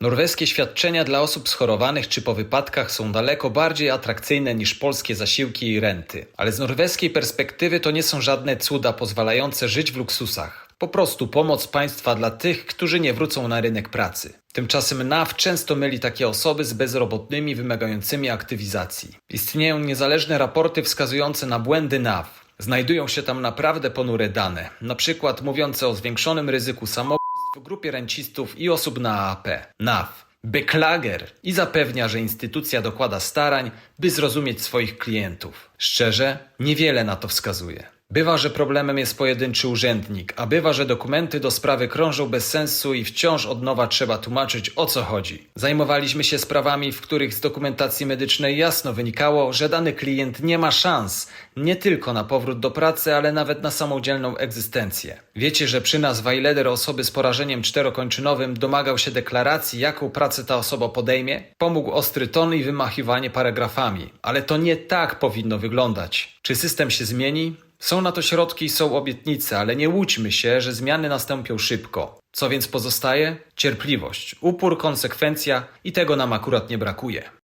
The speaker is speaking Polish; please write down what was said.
Norweskie świadczenia dla osób schorowanych czy po wypadkach są daleko bardziej atrakcyjne niż polskie zasiłki i renty. Ale z norweskiej perspektywy to nie są żadne cuda pozwalające żyć w luksusach. Po prostu pomoc państwa dla tych, którzy nie wrócą na rynek pracy. Tymczasem NAW często myli takie osoby z bezrobotnymi wymagającymi aktywizacji. Istnieją niezależne raporty wskazujące na błędy NAW. Znajdują się tam naprawdę ponure dane, na przykład mówiące o zwiększonym ryzyku samobójstw w grupie rencistów i osób na AAP. NAW beklager i zapewnia, że instytucja dokłada starań, by zrozumieć swoich klientów. Szczerze, niewiele na to wskazuje. Bywa, że problemem jest pojedynczy urzędnik, a bywa, że dokumenty do sprawy krążą bez sensu i wciąż od nowa trzeba tłumaczyć o co chodzi. Zajmowaliśmy się sprawami, w których z dokumentacji medycznej jasno wynikało, że dany klient nie ma szans nie tylko na powrót do pracy, ale nawet na samodzielną egzystencję. Wiecie, że przy nas Wajleder osoby z porażeniem czterokończynowym domagał się deklaracji, jaką pracę ta osoba podejmie? Pomógł ostry ton i wymachiwanie paragrafami. Ale to nie tak powinno wyglądać. Czy system się zmieni? Są na to środki i są obietnice, ale nie łudźmy się, że zmiany nastąpią szybko. Co więc pozostaje? Cierpliwość, upór, konsekwencja i tego nam akurat nie brakuje.